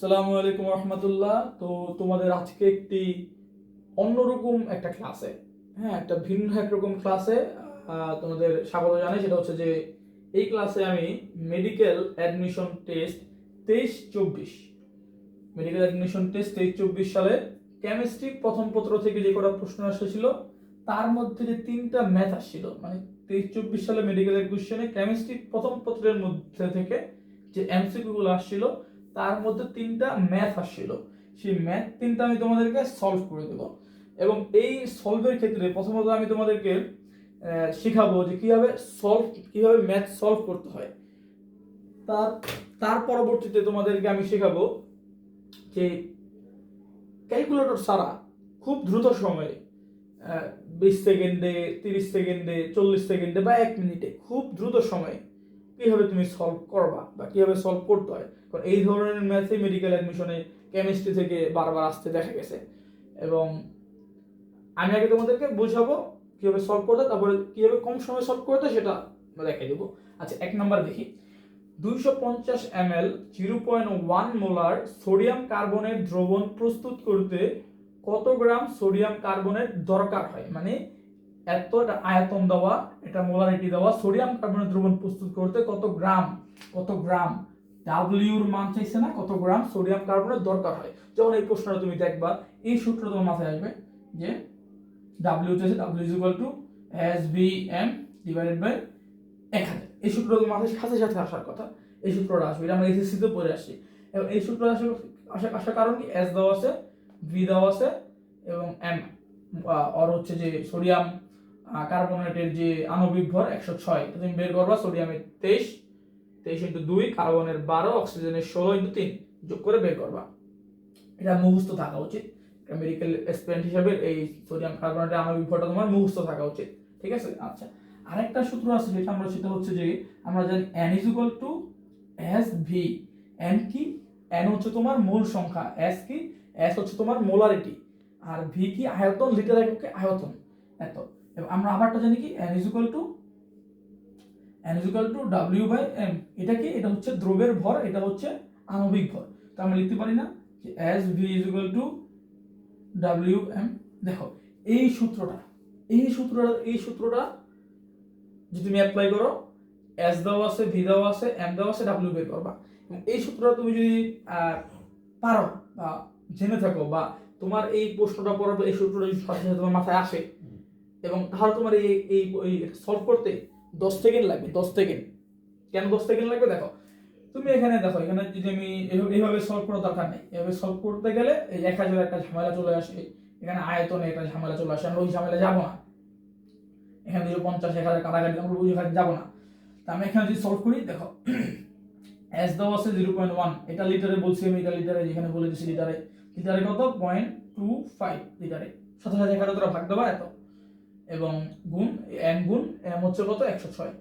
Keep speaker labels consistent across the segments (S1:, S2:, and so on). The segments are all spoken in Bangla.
S1: আসসালামু আলাইকুম রহমতুল্লাহ। তো তোমাদের আজকে একটি অন্যরকম একটা ক্লাসে হ্যাঁ একটা ভিন্ন একরকম ক্লাসে তোমাদের স্বাগত জানাই। সেটা হচ্ছে যে এই ক্লাসে আমি মেডিকেল অ্যাডমিশন টেস্ট তেইশ চব্বিশ। মেডিকেল অ্যাডমিশন টেস্ট তেইশ চব্বিশ সালে কেমিস্ট্রি প্রথম পত্র থেকে যে কটা প্রশ্ন এসেছিল, তার মধ্যে যে তিনটা ম্যাথ আসছিল মানে তেইশ চব্বিশ সালে মেডিকেল কোশ্চেনে কেমিস্ট্রি প্রথম পত্রের মধ্যে থেকে যে এমসিকিউগুলো আসছিল তার মধ্যে তিনটা ম্যাথ আসছিল। সেই ম্যাথ তিনটা আমি তোমাদেরকে সলভ করে দেবো। এবং এই সলভের ক্ষেত্রে প্রথমত আমি তোমাদেরকে শেখাবো যে কীভাবে সলভ কীভাবে ম্যাথ সলভ করতে হয়। তার তার পরবর্তীতে তোমাদেরকে আমি শেখাবো যে ক্যালকুলেটর ছাড়া খুব দ্রুত সময়ে বিশ সেকেন্ডে, তিরিশ সেকেন্ডে, চল্লিশ সেকেন্ডে বা এক মিনিটে খুব দ্রুত সময়ে কীভাবে তুমি সলভ করবা বা কীভাবে সলভ করতে হয়? কারণ এই ধরনের ম্যাথে মেডিকেল অ্যাডমিশনে কেমিস্ট্রি থেকে বারবার আসতে দেখা গেছে। এবং আমি আগে তোমাদেরকে বোঝাবো কীভাবে সলভ করতে তারপরে কীভাবে কম সময়ে সলভ করতে সেটা দেখাই দেবো। আচ্ছা এক নম্বর দেখি। দুইশো পঞ্চাশ M L zero point one molar sodium কার্বনের দ্রবণ প্রস্তুত করতে কত গ্রাম সোডিয়াম কার্বনের দরকার হয়? মানে এত আয়তন দেওয়া, এটা মোলারিটি দেওয়া, সোডিয়াম কার্বনের দ্রবণ প্রস্তুত করতে কত গ্রাম কত গ্রাম? ডাব্লিউর মান চাইছে না, কত গ্রাম সোডিয়াম কার্বনের দরকার হয়? যখন এই প্রশ্নটা তুমি দেখবা, এই সূত্র তোমার মাথায় আসবে যে ডাব্লিউ চাইছে, W is equal to S B M divided by এক হাজার। এই সূত্র তোমার মাথায় সাথে সাথে আসার কথা, এই সূত্রটা আসবে, এটা আমরা এসএসসিতে পড়ে আসছি এবং এই সূত্র আসে আসার আসার কারণ কি? এস দেওয়া আছে ভি দেওয়া আছে, এবং এম অর হচ্ছে যে সোডিয়াম কার্বনেটের যে আণবিক ভর, একশো ছয়। তুমি বের করবা সোডিয়ামের তেইশ তেইশ ইন্টু দুই, কার্বনের বারো, অক্সিজেনের ষোলো ইন্টু তিন। যোগ করে বের করবা। এটা মুখস্থ থাকা উচিত। মেডিকেল এক্সপেরিয়েন্ট হিসাবে এই সোডিয়াম কার্বনেটের আণবিক ভরটা তোমার মুখস্থ থাকা উচিত। ঠিক আছে? আচ্ছা। আরেকটা সূত্র আছে যেটা আমরা সেটা হচ্ছে যে, আমরা জানি N is equal to S V N কি? এন হচ্ছে তোমার মূল সংখ্যা। এস কি? এস হচ্ছে তোমার মোলারিটি। আর ভি কি? আয়তন, লিটার এককে আয়তন। এত। আমরা আবারটা জানি কি N is equal to N is equal to W by M এটা কি? এটা হচ্ছে দ্রবের ভর, এটা হচ্ছে আণবিক ভর। তো আমরা লিখতে পারি না যে S V is equal to W M দেখো, এই সূত্রটা এই সূত্রটা এই সূত্রটা যদি তুমি অ্যাপ্লাই করো এস দেওয়া আছে ভি দেওয়া আছে এম দেওয়া আছে ডাব্লিউ বের করবা। এই সূত্রটা তুমি যদি পারো বা জেনে থাকো বা তোমার এই প্রশ্নটা পড়ার এই সূত্রটা যদি সাথে সাথে তোমার মাথায় আসে এবং তাহলে তোমার এই এই সলভ করতে দশ সেকেন্ড লাগবে, দশ সেকেন্ড কেন দশ সেকেন্ড লাগবে? দেখো, তুমি এখানে দেখো, এখানে যদি আমি এইভাবে সলভ করার দরকার নেই। এভাবে সলভ করতে গেলে এই এক হাজার একটা ঝামেলা চলে আসে। এখানে আয়তনে একটা ঝামেলা চলে আসে, আমরা ওই ঝামেলা যাব না। এখানে দুশো পঞ্চাশ, এক হাজার কাটাকাটি, আমরা ওই জায়গায় যাব না। তা আমি এখানে যদি সলভ করি, দেখো এস দেওয়া আছে জিরো পয়েন্ট ওয়ান এটা লিটারে বলছি আমি, এটা লিটারে যেখানে বলে দিচ্ছি লিটারে লিটারে কত? পয়েন্ট টু ফাইভ লিটারে সাথে সাথে এখানে তোরা ভাগ দেবা এত। এবং গুণ এম গুণ এম হচ্ছে কত? একশো ছয়।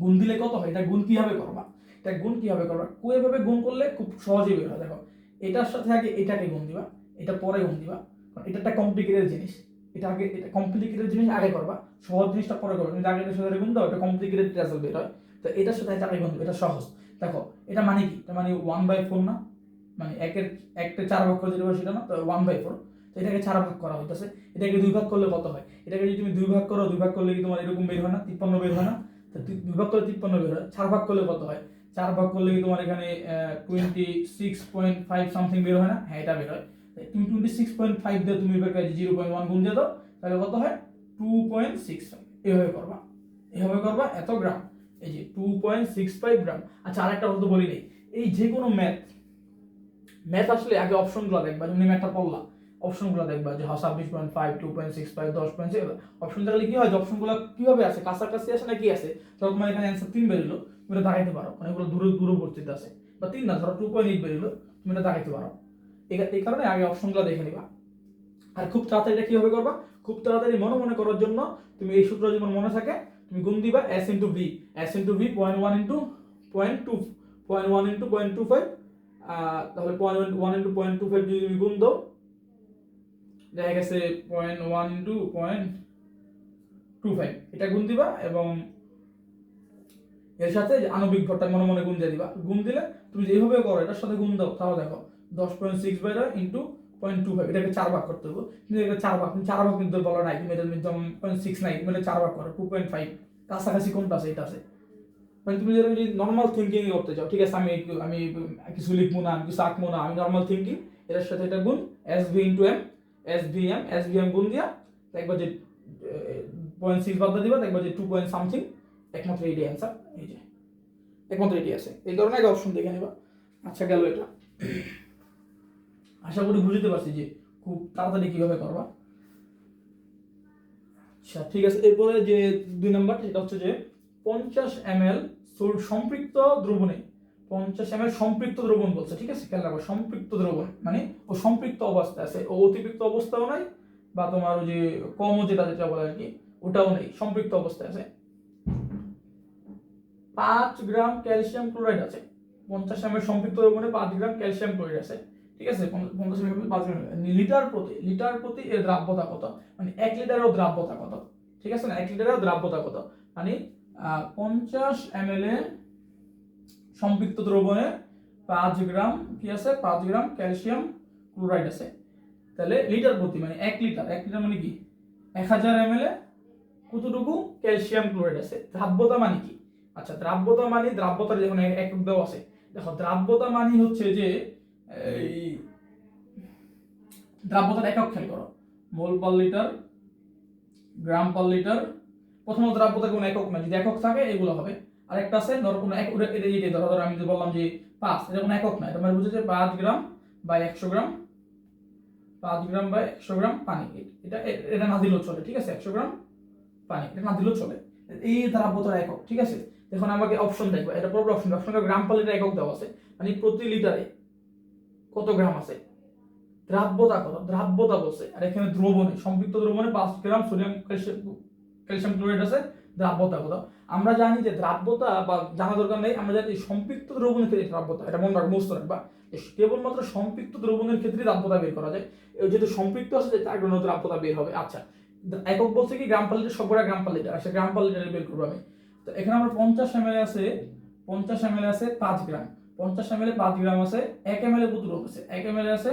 S1: গুণ দিলে কত হয়? এটা গুণ কীভাবে করবা? এটা গুণ কীভাবে করবা? এভাবে গুণ করলে খুব সহজেই বের হয়। দেখো, এটার সাথে আগে এটাকে গুণ দিবা, এটা পরে গুণ দিবা। কারণ এটা একটা কমপ্লিকেটেড জিনিস। এটা আগে, এটা কমপ্লিকেটেড জিনিস আগে করবা। সহজ জিনিসটা পরে করবা। তুমি আগে সাথে গুণ দাও, এটা কমপ্লিকেটেড রেজাল্ট বের হয়। তো এটার সাথে এটা আগে গুণ দিবা, এটা সহজ। দেখো, এটা মানে কি? এটা মানে ওয়ান বাই ফোর না? মানে একের, একটা চার দিতে পারো সেটা না? তো ওয়ান বাই ফোর তো এটাকে ছাড়া ভাগ করা হইতেছে। এটাকে দুই ভাগ করলে কত হয়? এটাকে যদি তুমি দুই ভাগ করো, দুই ভাগ করলে কি তোমার এরকম বের হয় না? তিপ্পান্ন বের হয় না? তো দুই ভাগ করলে তিপ্পান্ন বের হয়। চার ভাগ করলে কত হয়? চার ভাগ করলে কি তোমার এখানে twenty six point five something বের হয় না? হ্যাঁ এটা বের হয়। তুমি টোয়েন্টি সিক্স পয়েন্ট ফাইভ দিয়ে তুমি বের করে জিরো পয়েন্ট ওয়ান গুণ দিয়ে দাও, তাহলে কত হয়? টু পয়েন্ট সিক্স এভাবে করবা। এভাবে করবা, এত গ্রাম। এই যে two point six five gram. আচ্ছা আরেকটা কথা বলি নেই। এই যে কোনো ম্যাথ ম্যাথ আসলে আগে অপশনগুলো দেখবা, যেমনি ম্যাথটা পড়লা। অপশনগুলো দেখবা, যে হ্যাঁ ছাব্বিশ point five two point six five দশ পয়েন্ট সিক্স অপশন থাকলে কি হয় যে অপশনগুলো কীভাবে আছে, কাছাকাছি আছে না কি আছে, ধরো তোমার এখানে অ্যান্সার তিন বেরোলো, তুমি এটা দাঁড়াইতে পারো মানে এগুলো দূরে দূরবর্তীতে আছে, বা তিন না, ধরো টু পয়েন্ট এইট বেরোলো, তুমি এটা দাঁড়াইতে পারো। এই কারণে আগে অপশনগুলো দেখে নিবা। আর খুব তাড়াতাড়ি এটা কীভাবে করবা? খুব তাড়াতাড়ি মনে মনে করার জন্য তুমি এই সূত্র যেমন মনে থাকে, তুমি গুণ দিবা S into V S into V point one into point two point one into point two five তাহলে point one into point two five যদি তুমি গুণ দাও দেখা গেছে point one into point two five এটা গুণ দিবা এবং এর সাথে আণবিক ভরটা মনে মনে গুণ দিয়ে দিবা। গুণ দিলে তুমি যেভাবে করো, এটার সাথে গুণ দাও। তাহলে দেখো, দশ point six by into point two five এটাকে চার ভাগ করতে হবে। কিন্তু এটা চার ভাগ, তুমি চার ভাগ কিন্তু বলো নাই, তুমি এটা পয়েন্ট সিক্স নাই, তুমি এটা চার ভাগ করো টু পয়েন্ট ফাইভ কাছাকাছি কোনটা আছে, এটা আছে। মানে তুমি যদি নর্মাল থিঙ্কিং করতে চাও, ঠিক আছে, আমি আমি কিছু লিখব না, আমি কিছু আঁকবো না, আমি নর্মাল থিঙ্কিং এটার সাথে এটা গুণ S V into M S V M S V M গুণ দিয়া দেখবা যে পয়েন্ট সিক্স বাদ দিবা দেখবা যে টু পয়েন্ট সামথিং একমাত্র এইটাই অ্যান্সার এই যে, একমাত্র এটি আছে। এই ধরনের একটা অপশন দেখে নেবা। আচ্ছা গেল এটা। আশা করি বুঝতে পারছি যে খুব তাড়াতাড়ি কীভাবে করবা। আচ্ছা ঠিক আছে, এরপরে যে দুই নাম্বার, সেটা হচ্ছে যে পঞ্চাশ এম এল সম্পৃক্ত দ্রবণে পঞ্চাশ এম সম্পৃক্ত দ্রবণ বলছে, ঠিক আছে? খেয়াল রাখো, সম্পৃক্ত দ্রবণ মানে ও সম্পৃক্ত অবস্থায় আছে। ও অতিরিক্ত অবস্থাও নাই, বা তোমার ওই যে কমও যেটা যেটা বলে আর কি, ওটাও নেই, সম্পৃক্ত অবস্থায় আছে। পাঁচ গ্রাম ক্যালসিয়াম ক্লোরাইড আছে। পঞ্চাশ এম সম্পৃক্ত দ্রবণে পাঁচ গ্রাম ক্যালসিয়াম ক্লোরাইড আছে, ঠিক আছে? পঞ্চ- পঞ্চাশ এম পাঁচ গ্রাম লিটার প্রতি লিটার প্রতি এর দ্রাব্যতা কত? মানে এক লিটারের দ্রাব্যতা কত? ঠিক আছে না? এক লিটারের দ্রাব্যতা কত? মানে পঞ্চাশ এম এল এ সম্পৃক্ত দ্রবণে পাঁচ গ্রাম কি আছে? পাঁচ গ্রাম ক্যালসিয়াম ক্লোরাইড আছে। তাহলে লিটার প্রতি মানে এক লিটার এক লিটার মানে কি? এক হাজার এম এল এ কতটুকু ক্যালসিয়াম ক্লোরাইড আছে? দ্রাব্যতা মানে কি? আচ্ছা দ্রাব্যতা মানে দ্রাব্যতার যখন এক- একক দেওয়া আছে। দেখো, দ্রাব্যতা মানে হচ্ছে যে, এই দ্রাব্যতার একক খেয়াল করো। Mole per litre, gram per litre, প্রথমত দ্রাব্যতা কোনো একক না, যদি একক থাকে, এগুলো হবে। আর একটা আছে, ধরো কোনো এক এটা ধরো ধরো আমি বললাম যে পাঁচ, এটা কোনো একক না, এটা মানে বুঝেছে, পাঁচ গ্রাম বাই একশো গ্রাম, পাঁচ গ্রাম বাই একশো গ্রাম পানি এটা এটা না দিলেও চলে, ঠিক আছে, একশো গ্রাম পানি, এটা না দিলেও চলে, এই দ্রাব্যতার একক, ঠিক আছে? এখন আমাকে অপশন দেখব এটা পরে অপশন অপশন গ্রাম পার একক দেওয়া আছে মানে প্রতি লিটারে কত গ্রাম আছে? দ্রাব্যতা কত? দ্রাব্যতা বলছে, আর এখানে দ্রবণে, সম্পৃক্ত দ্রবণে পাঁচ গ্রাম সোডিয়াম ক্যালসিয়াম ক্লোরাইড আছে দ্রাব্যতা কত? আমরা জানি যে দ্রাব্যতা বা জানা দরকার নেই, আমরা জানি সম্পৃক্ত দ্রবণের ক্ষেত্রে দ্রাব্যতা, এটা মনে রাখ মুস্ত রাখবা। কেবলমাত্র সম্পৃক্ত দ্রবণের ক্ষেত্রে দ্রাব্যতা বের করা যায়। যেহেতু সম্পৃক্ত আছে তার জন্য দ্রাব্যতা বের হবে। আচ্ছা একক বলছে কি, গ্রাম পার লিটার সবকটা গ্রাম পার লিটার। আচ্ছা গ্রাম পার বের করব আমি। তো এখানে আমরা পঞ্চাশ এম আছে, পঞ্চাশ এম আছে পাঁচ গ্রাম। পঞ্চাশ এম এল পাঁচ গ্রাম আছে, এক এম এল রোগ আছে এক এম এল আছে,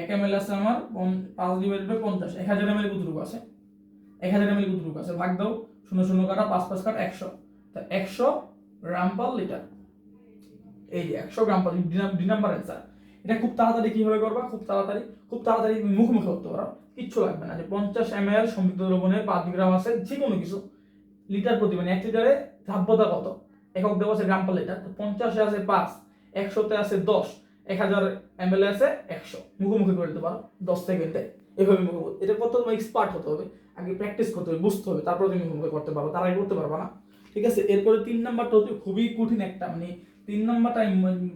S1: এক এম এল আছে আমার পাঁচ ডিভাইডেড বাই পঞ্চাশ। এক হাজার এম এল রোগ আছে। এক হাজার এম এল রোগ আছে। ভাগ দাও। শূন্য শূন্য কাটা, পাঁচ পাঁচ কাটা, একশো। তা একশো গ্রাম পার লিটার। এই যে একশো গ্রাম পার দুই নাম্বার অ্যান্সার এটা খুব তাড়াতাড়ি কীভাবে করবা? খুব তাড়াতাড়ি। খুব তাড়াতাড়ি তুমি মুখোমুখি করতে পারো। কিচ্ছু লাগবে না। যে পঞ্চাশ এম এল সমৃদ্ধ দ্রবণে পাঁচ গ্রাম আছে যে কোনো কিছু। লিটার প্রতি মানে এক লিটারে দ্রাব্যতা কত? একক দেওয়া আছে গ্রাম পার লিটার। তো পঞ্চাশে আছে পাঁচ, একশোতে আছে দশ, এক হাজার এম এল আছে একশো। মুখোমুখি করে দিতে পারো। দশ সেকেন্ডে এভাবে মুখোমুখি এটা তোমার এক্সপার্ট হতে হবে। আগে প্র্যাকটিস করতে হবে, বুঝতে হবে, তারপরে তুমি মুখোমুখি করতে পারো তার আগে করতে পারবা না। ঠিক আছে? এরপরে তিন নাম্বারটা হচ্ছে খুবই কঠিন একটা মানে তিন নাম্বারটা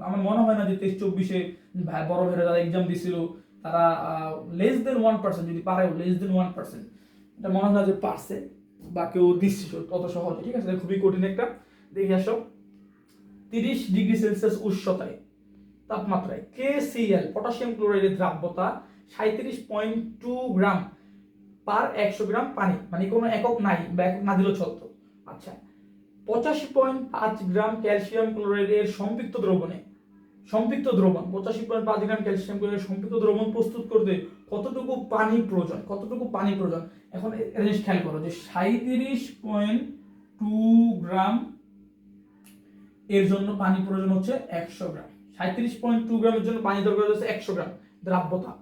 S1: আমার মনে হয় না যে তেইশ চব্বিশে বড় ভাইরা যারা এক্সাম দিছিল, তারা লেস দেন ওয়ান পার্সেন্ট যদি পারে লেস দেন ওয়ান পার্সেন্ট এটা মনে হয় না যে পারছে, বা কেউ দিচ্ছে তত সহজে। ঠিক আছে? খুবই কঠিন একটা। দেখে আসো। তিরিশ ডিগ্রি সেলসিয়াস উষ্ণতায়, তাপমাত্রায় KCl পটাশিয়াম ক্লোরাইডের দ্রাব্যতা সাঁত্রিশ পয়েন্ট টু গ্রাম পার একশো গ্রাম পানি মানে কোনো একক নাই বা একক না দিলেও ছত্র আচ্ছা পঁচাশি পয়েন্ট পাঁচ গ্রাম ক্যালসিয়াম ক্লোরাইডের সম্পৃক্ত দ্রবণে, সম্পৃক্ত দ্রবণ, পঁচাশি পয়েন্ট পাঁচ গ্রাম ক্যালসিয়াম ক্লোরাইডের সম্পৃক্ত দ্রবণ প্রস্তুত করতে কতটুকু পানি প্রয়োজন, কতটুকু পানি প্রয়োজন? এখন জিনিস খেয়াল করো যে সাঁত্রিশ পয়েন্ট টু গ্রাম এর জন্য পানি প্রয়োজন হচ্ছে একশো গ্রাম। সাঁত্রিশ পয়েন্ট টু গ্রামের জন্য পানি দরকার হচ্ছে একশো গ্রাম। দ্রাব্যতা।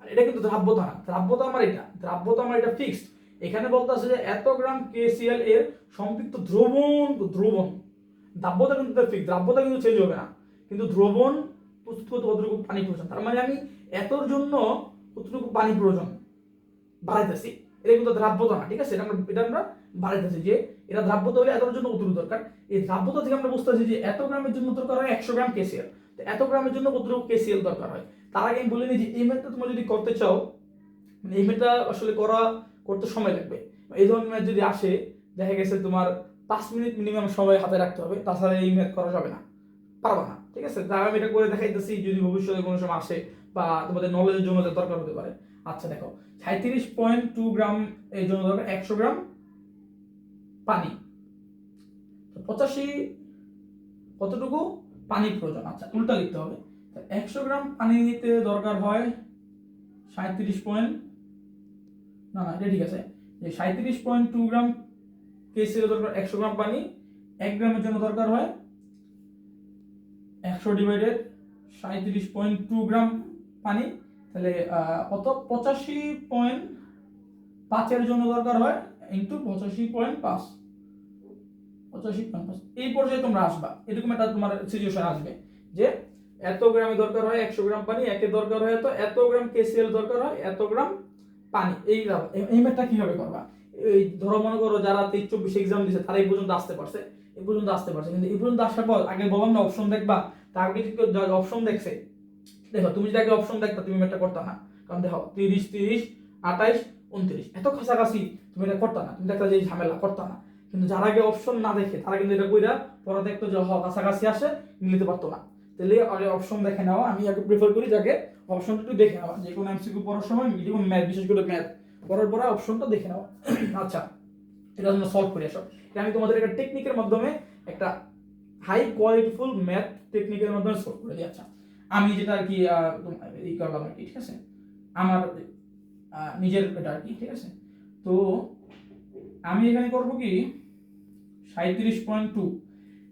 S1: আর এটা কিন্তু দ্রাব্যতা না। দ্রাব্যতা আমার এটা। দ্রাব্যতা আমার এটা ফিক্সড এখানে বলতে আছে যে এত গ্রাম কেসিএল এর সম্পৃক্ত দ্রবণ দ্রবণ। দ্রাব্যতা কিন্তু ফিক্স দ্রাব্যতা কিন্তু চেঞ্জ হবে না। কিন্তু দ্রবণ প্রস্তুত করতে কতটুকু পানি প্রয়োজন। তার মানে আমি এতর জন্য কতটুকু পানি প্রয়োজন। বাড়াইতেছি। এটা কিন্তু দ্রাব্যতা না, ঠিক আছে? এটা আমরা এটা আমরা বাড়াইতেছি যে এটা দ্রাব্যতা হলে এতর জন্য কতটুকু দরকার। এই দ্রাব্যতা থেকে আমরা বুঝতে পারছি যে এত গ্রামের জন্য দরকার হয় একশো গ্রাম কেসিএল এত গ্রামের জন্য কতটুকু কেসিএল দরকার হয়। তার আগে আমি বলে নিই যে এই ম্যাথটা তোমরা যদি করতে চাও মানে ম্যাথটা আসলে করা, করতে সময় লাগবে। এই ধরনের ম্যাথ যদি আসে, দেখা গেছে তোমার পাঁচ মিনিট মিনিমাম সময় হাতে রাখতে হবে, তাছাড়া এই ম্যাথ করা যাবে না। পারবা না, ঠিক আছে? তাই আমি এটা করে দেখাইতেছি, যদি ভবিষ্যতে কোনো সময় আসে বা তোমাদের নলেজের জন্য দরকার হতে পারে। আচ্ছা দেখো সাঁত্রিশ পয়েন্ট টু গ্রাম এই জন্য দরকার একশো গ্রাম পানি। তো পঁচাশি কতটুকু? পানি প্রয়োজন। আচ্ছা উল্টা লিখতে হবে। একশো গ্রাম পানি নিতে দরকার হয় সাঁত্রিশ পয়েন্ট না না, এটা ঠিক আছে। যে সাঁত্রিশ পয়েন্ট টু গ্রাম কেসির দরকার একশো গ্রাম পানি, এক গ্রামের জন্য দরকার হয় একশো ডিভাইডেড সাঁত্রিশ পয়েন্ট টু গ্রাম পানি। তাহলে কত? পঁচাশি পয়েন্ট পাঁচের জন্য দরকার হয় ইন্টু পঁচাশি পয়েন্ট পাঁচ। পঁচাশি পয়েন্ট পাঁচ। এই পর্যায়ে তোমরা আসবা। এরকম একটা তোমার সিচুয়েশন আসবে যে এত গ্রামে দরকার হয় একশো গ্রাম পানি একে দরকার হয় এত এত গ্রাম কেসিএল দরকার হয়, এত গ্রাম পানি, এই এই- ম্যাথটা কীভাবে করবা? এই ধরো মনে করো যারা তেইশ চব্বিশ এক্সাম দিছে, তারা এই পর্যন্ত আসতে পারছে, এই পর্যন্ত আসতে পারছে। কিন্তু এই পর্যন্ত আসার পর আগে বললাম না অপশন দেখবা তার আগে অপশন দেখছে। দেখো, তুমি যদি আগে অপশন দেখতা, তুমি ম্যাথটা করতা না। কারণ দেখো, তিরিশ তিরিশ, আঠাইশ, উনত্রিশ। এত কাছাকাছি তুমি এটা করতা না। তুমি দেখতা যে ঝামেলা করতা না। কিন্তু যারা আগে অপশন না দেখে, তারা কিন্তু এটা কইরা পরে দেখতো যে, হ, কাছাকাছি আসে নিতে পারতো না। তাহলে আগে অপশন দেখে নেওয়া আমি আগে প্রেফার করি যাকে অপশনটা একটু দেখে নেওয়া যে কোনো এমসিকিউ পড়ার সময় যেমন ম্যাথ বিশেষ করে ম্যাথ পড়ার পরে অপশনটা দেখে নেওয়া আচ্ছা এটা আমরা সলভ করে আসো। এটা আমি তোমাদের একটা টেকনিকের মাধ্যমে একটা হাই কোয়ালিটিফুল ম্যাথ টেকনিকের মাধ্যমে সলভ করে দিই। আচ্ছা আমি যেটা আর কি এই করলাম আর কি, ঠিক আছে? আমার নিজের এটা আর কি, ঠিক আছে? তো আমি এখানে করব কি? সাঁত্রিশ পয়েন্ট টু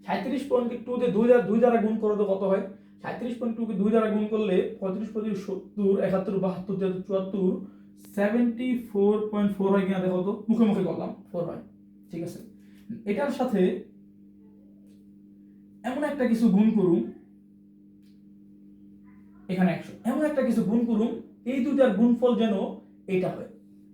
S1: সাঁত্রিশ পয়েন্ট টু তে দুই দ্বারা দুই দ্বারা গুণ করো তো কত হয়? সাঁত্রিশ পয়েন্ট টু কে দুই দ্বারা গুণ করলে পঁয়ত্রিশ পঁয়ত্রিশ সত্তর, একাত্তর, বাহাত্তর, তিয়াত্তর, চুয়াত্তর সেভেন্টি ফোর পয়েন্ট ফোর হয় কিনা দেখো তো? মুখে মুখে করলাম। ফোর হয়। ঠিক আছে। এটার সাথে এমন একটা কিছু গুণ করুন। এখানে একশো। এমন একটা কিছু গুণ করুন, এই দুইটার গুণফল যেন এইটা হয়।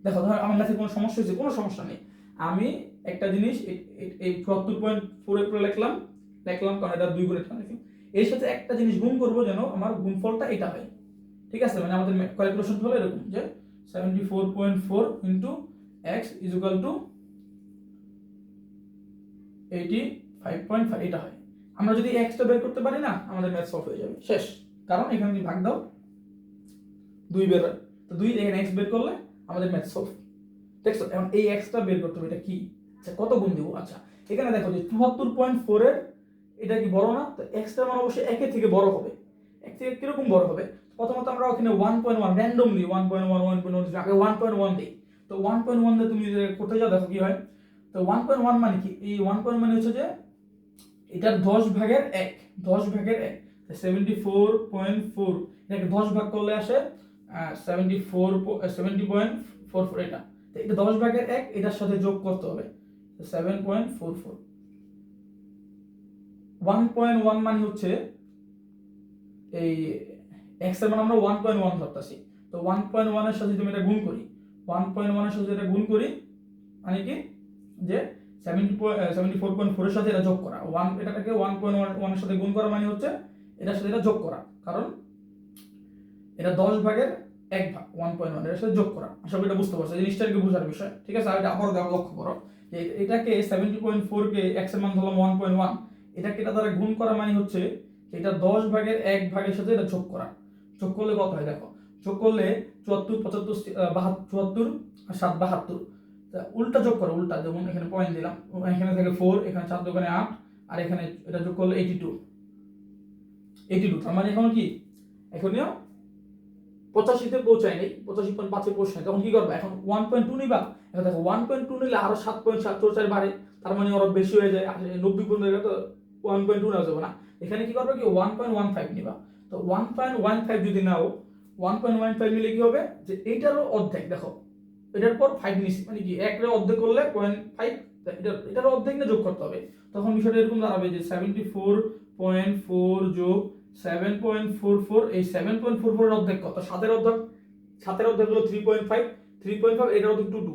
S1: দেখো, ধর আমার কাছে কোনো সমস্যা হয়েছে, কোনো সমস্যা নেই। আমি একটা জিনিস এই- চুয়াত্তর পয়েন্ট ফোরে পরে লিখলাম লিখলাম কারণ এটা দুই গুণে লিখলাম এর সাথে একটা জিনিস গুণ করব যেন আমার গুণফলটা এটা হয়। ঠিক আছে? মানে আমাদের ক্যালকুলেশন হলো এরকম যে seventy four point four into X equal to eighty five point five এটা হয়। আমরা যদি এক্সটা বের করতে পারি না, আমাদের ম্যাথ সলভ হয়ে যাবে। শেষ। কারণ এখানে যদি ভাগ দাও। দুই বের হয়। তো দুই, এখানে এক্স বের করলে আমাদের ম্যাথ সলভ দেখছ? এখন এই এক্সটা বের করতে হবে, এটা কি? আচ্ছা কত গুণ দিব? আচ্ছা এখানে দেখো যে চুয়াত্তর পয়েন্ট ফোরের এটা কি বড় না? তো এক্সটার মান অবশ্যই একের থেকে বড় হবে। এক থেকে কীরকম বড় হবে? প্রথমত আমরা ওখানে one point one randomly one point one one point one আগে ওয়ান পয়েন্ট ওয়ান দিই। তো ওয়ান পয়েন্ট ওয়ান দিয়ে তুমি করতে যাও, দেখো কি হয়? তো ওয়ান পয়েন্ট ওয়ান মানে কি? এই ওয়ান পয়েন্ট মানে হচ্ছে যে এটার দশ ভাগের এক, দশ ভাগের এক। সেভেন্টি ফোর পয়েন্ট ফোর এটাকে দশ ভাগ করলে আসে seventy four seventy point four four এটা। তো এটা দশ ভাগের এক, এটার সাথে যোগ করতে হবে। Seven point four four one point one মানে হচ্ছে এই এক্সের মানে আমরা ওয়ান পয়েন্ট ওয়ান ধরতেছি তো ওয়ান পয়েন্ট ওয়ানের সাথে তুমি এটা গুণ করি ওয়ান পয়েন্ট ওয়ানের সাথে এটা গুণ করি মানে কি? যে সেভেন্টি সেভেন্টি ফোর পয়েন্ট ফোরের সাথে এটা যোগ করা। ওয়ান এটাকে ওয়ান পয়েন্ট ওয়ান ওয়ানের সাথে গুণ করা মানে হচ্ছে এটার সাথে এটা যোগ করা। কারণ এটা দশ ভাগের এক ভাগ ওয়ান পয়েন্ট ওয়ানের সাথে যোগ করা। করি এটা বুঝতে পারছ জিনিসটাকে বোঝার বিষয়। ঠিক আছে, আর এটা আবার দেখো লক্ষ্য করো। এটাকে সেভেন্টি পয়েন্ট ফোর কে এক্সের মান ধরলাম ওয়ান পয়েন্ট ওয়ান এটাকে এটা দ্বারা গুণ করা মানে হচ্ছে এটা দশ ভাগের এক ভাগের সাথে এটা যোগ করা। যোগ করলে কত হয় দেখো? যোগ করলে চুয়াত্তর, পঁচাত্তর বাহাত্তর চুয়াত্তর আর সাত বাহাত্তর। উল্টা যোগ করো, উল্টা। যেমন এখানে পয়েন্ট দিলাম। এখানে থাকে ফোর এখানে চার, দোকানে আট, আর এখানে এটা যোগ করলে এইটি টু এইটি টু তার মানে এখন কি? এখনও পঁচাশিতে পৌঁছায় নেই পঁচাশি পয়েন্ট পাঁচে পৌঁছায় তখন কি করবে? এখন ওয়ান পয়েন্ট টু নিবা। এখন দেখো ওয়ান পয়েন্ট টু নিলে আরও সাত পয়েন্ট সাত চার বাড়ে। তার মানে আরও বেশি হয়ে যায়। নব্বই পর্যন্ত ওয়ান পয়েন্ট টু নেওয়া যাবে না। এখানে কি করবে কি? ওয়ান পয়েন্ট ওয়ান ফাইভ নিবা। তো ওয়ান পয়েন্ট ওয়ান ফাইভ যদি নাও ওয়ান পয়েন্ট ওয়ান ফাইভ নিলে কি হবে? যে এইটারও অর্ধেক, দেখো। এটার পর ফাইভ নিছি। মানে কি একটা অর্ধেক করলে পয়েন্ট ফাইভ এটা, এটারও অর্ধেক না যোগ করতে হবে। তখন বিষয়টা এরকম দাঁড়াবে যে সেভেন্টি ফোর পয়েন্ট ফোর যোগ সেভেন পয়েন্ট ফোর ফোর এই সেভেন পয়েন্ট ফোর ফোরের অর্ধেক কত? সাতের অর্ধেক? সাতের অর্ধেক হলো three point five three point five এটার অর্ধেক two two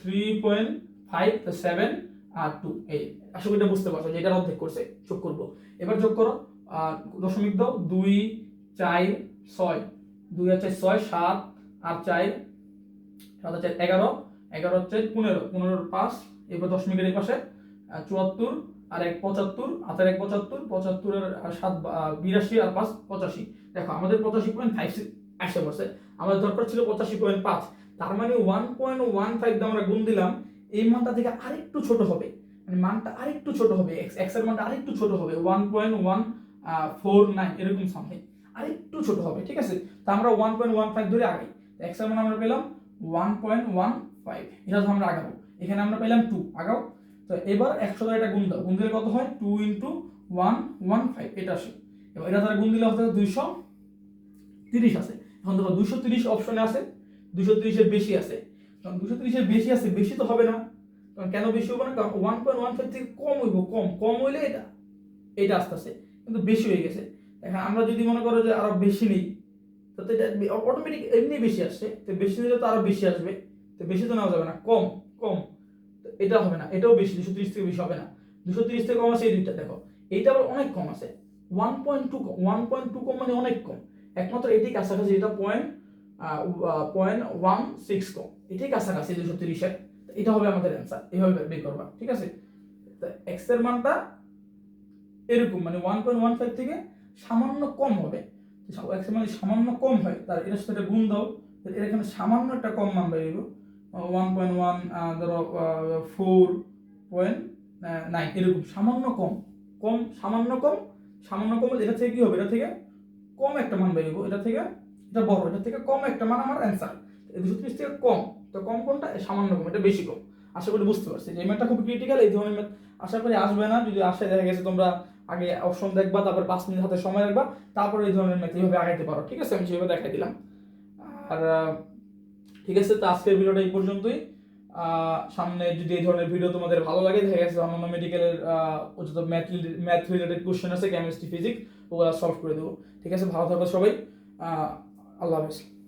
S1: three point five seven আর টু এই, আশা করি এটা বুঝতে পারছ যে এটার অর্ধেক করছে, যোগ করব। এবার যোগ করো, আর দশমিক দাও, দুই, চার, ছয়। দুই হচ্ছে ছয়, সাত, আর চার, সাত হচ্ছে এগারো। এগারো হচ্ছে পনেরো। পনেরোর পাঁচ এবার দশমিকের এই পাশে চুয়াত্তর, আর এক পঁচাত্তর হাতের এক পঁচাত্তর পঁচাত্তরের সাত বিরাশি আর পাঁচ, পঁচাশি। দেখো, আমাদের পঁচাশি পয়েন্ট ফাইভ আসে বসে। আমাদের দরকার ছিল পঁচাশি পয়েন্ট পাঁচ। তার মানে ওয়ান পয়েন্ট ওয়ান ফাইভ আমরা গুণ দিলাম এই মানটা থেকে আরেকটু ছোট হবে। মানে মানটা আরেকটু ছোট হবে এক্স এক্সের মানটা আরেকটু ছোট হবে one point one four nine এরকম সামথিং আরেকটু ছোট হবে, ঠিক আছে? তো আমরা ওয়ান পয়েন্ট ওয়ান ফাইভ ধরে আগাই। এক্সের মান আমরা পেলাম ওয়ান পয়েন্ট ওয়ান ফাইভ এটা তো আমরা আগাবো। এখানে আমরা পেলাম টু আগাও। তো এবার একশো দ্বারা এটা গুণ দাও। গুণ দিলে কত হয়? Two into one one five এটা আসে। এবার এটা দ্বারা গুণ দিলে হতে দুইশো তিরিশ আছে এখন দেখো দুশো তিরিশ অপশনে আছে দুশো তিরিশের বেশি আছে কারণ দুশো তিরিশের বেশি আছে, বেশি তো হবে না। কারণ কেন বেশি হবে না? কারণ ওয়ান পয়েন্ট ওয়ান ফাইভ থেকে কম হইব, কম কম হইলে এটা এটা আস্তে আস্তে, কিন্তু বেশি হয়ে গেছে। এখন আমরা যদি মনে করো যে আরও বেশি নেই, তো এটা অটোমেটিক এমনি বেশি আসছে, তো বেশি নিলে তো আরও বেশি আসবে, তো বেশি তো নেওয়া যাবে না। কম কম এটা হবে না, এটাও বেশি, দুশো তিরিশ থেকে বেশি হবে না। দুশো তিরিশ থেকে কম আছে এই দুইটা, দেখো। এইটা আবার অনেক কম আছে। ওয়ান পয়েন্ট টু কম ওয়ান পয়েন্ট টু কম মানে অনেক কম। একমাত্র এটাই কাছাকাছি, এটা পয়েন্ট পয়েন্ট ওয়ান সিক্স কম এটাই কাছাকাছি দুশো তিরিশের এটা হবে আমাদের অ্যান্সার এইভাবে বের করবা, ঠিক আছে? এক্সের মানটা এরকম মানে ওয়ান পয়েন্ট ওয়ান ফাইভ থেকে সামান্য কম হবে। এক্সের মানে সামান্য কম হয়, তার এর সাথে গুণ দাও। এর এখানে সামান্য একটা কম মান বেরিয়ে ওয়ান পয়েন্ট ওয়ান ধরো ফোর পয়েন্ট নাইন এরকম, সামান্য কম। কম, সামান্য কম সামান্য কম এটা থেকে কি হবে? এটা থেকে কম একটা মান বেরিয়ে এটা থেকে এটা বড়, এটা থেকে কম একটা মান আমার অ্যান্সার দুশো ত্রিশ থেকে কম, তো কম কোনটা? সামান্য কম, এটা বেশি কম। আশা করি বুঝতে পারছি। যে এই ম্যাথটা খুব ক্রিটিক্যাল এই ধরনের ম্যাথ আশা করি আসবে না। যদি আসে, দেখা গেছে তোমরা আগে অপশন দেখবা, তারপর পাঁচ মিনিট হাতে সময় রাখবা, তারপরে এই ধরনের ম্যাথ এইভাবে আগাইতে পারো। ঠিক আছে? আমি সেভাবে দেখাই দিলাম। আর, ঠিক আছে, তো আজকের ভিডিওটা এই পর্যন্তই। সামনে যদি এই ধরনের ভিডিও তোমাদের ভালো লাগে, দেখা গেছে অন্যান্য মেডিকেলের যত ম্যাথ ম্যাথ রিলেটেড কোশ্চেন আছে কেমিস্ট্রি ফিজিক্স ওগুলো সলভ করে দেবো। ঠিক আছে? ভালো থাকো সবাই। আল্লাহ হাফিজ।